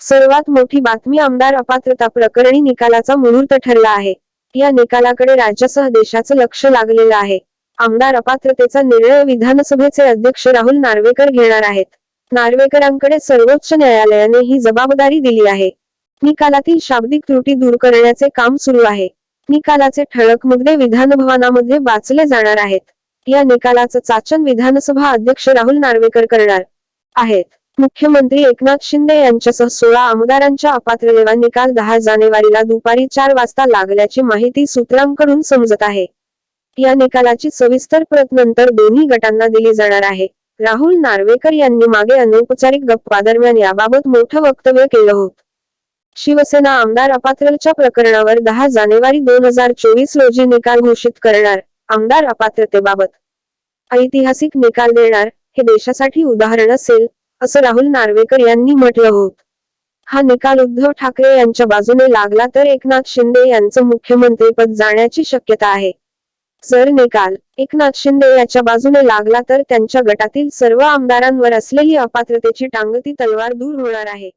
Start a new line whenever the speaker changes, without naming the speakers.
सर्वात मोठी बातमी आमदार अपात्रता प्रकरणी निकालाचा मुहूर्त ठरला आहे. या निकालाकडे राज्यासह देशाचं लक्ष लागलेलं आहे. आमदार अपात्रतेचा निर्णय विधानसभेचे अध्यक्ष राहुल नार्वेकर घेणार आहेत. नार्वेकरांकडे सर्वोच्च न्यायालयाने ही जबाबदारी दिली आहे. निकालातील शाब्दिक त्रुटी दूर करण्याचे काम सुरू आहे. निकालाचे ठळक मुद्दे विधानभवनामध्ये वाचले जाणार आहेत. या निकालाचं चाचण विधानसभा अध्यक्ष राहुल नार्वेकर करणार आहेत. मुख्यमंत्री एकनाथ शिंदे यांच्यासह सोळा आमदारांच्या अपात्रतेवा निकाल दहा जानेवारीला दुपारी चार वाजता लागल्याची माहिती सूत्रांकडून समजत आहे. या निकालाची सविस्तर प्रत नंतर दोन्ही गटांना दिली जाणार आहे. राहुल नार्वेकर यांनी मागे अनौपचारिक गप्पा दरम्यान याबाबत मोठं वक्तव्य केलं होत. शिवसेना आमदार अपात्रच्या प्रकरणावर दहा जानेवारी दोन हजार चोवीस रोजी निकाल घोषित करणार आमदार अपात्रतेबाबत. ऐतिहासिक निकाल देणार हे देशासाठी उदाहरण असेल असं राहुल नार्वेकर यांनी म्हटलं होत. हा निकाल उद्धव ठाकरे यांच्या बाजूने लागला तर एकनाथ शिंदे यांचं मुख्यमंत्रीपद जाण्याची शक्यता आहे. जर निकाल एकनाथ शिंदे याच्या बाजूने लागला तर त्यांच्या गटातील सर्व आमदारांवर असलेली अपात्रतेची टांगती तलवार दूर होणार आहे.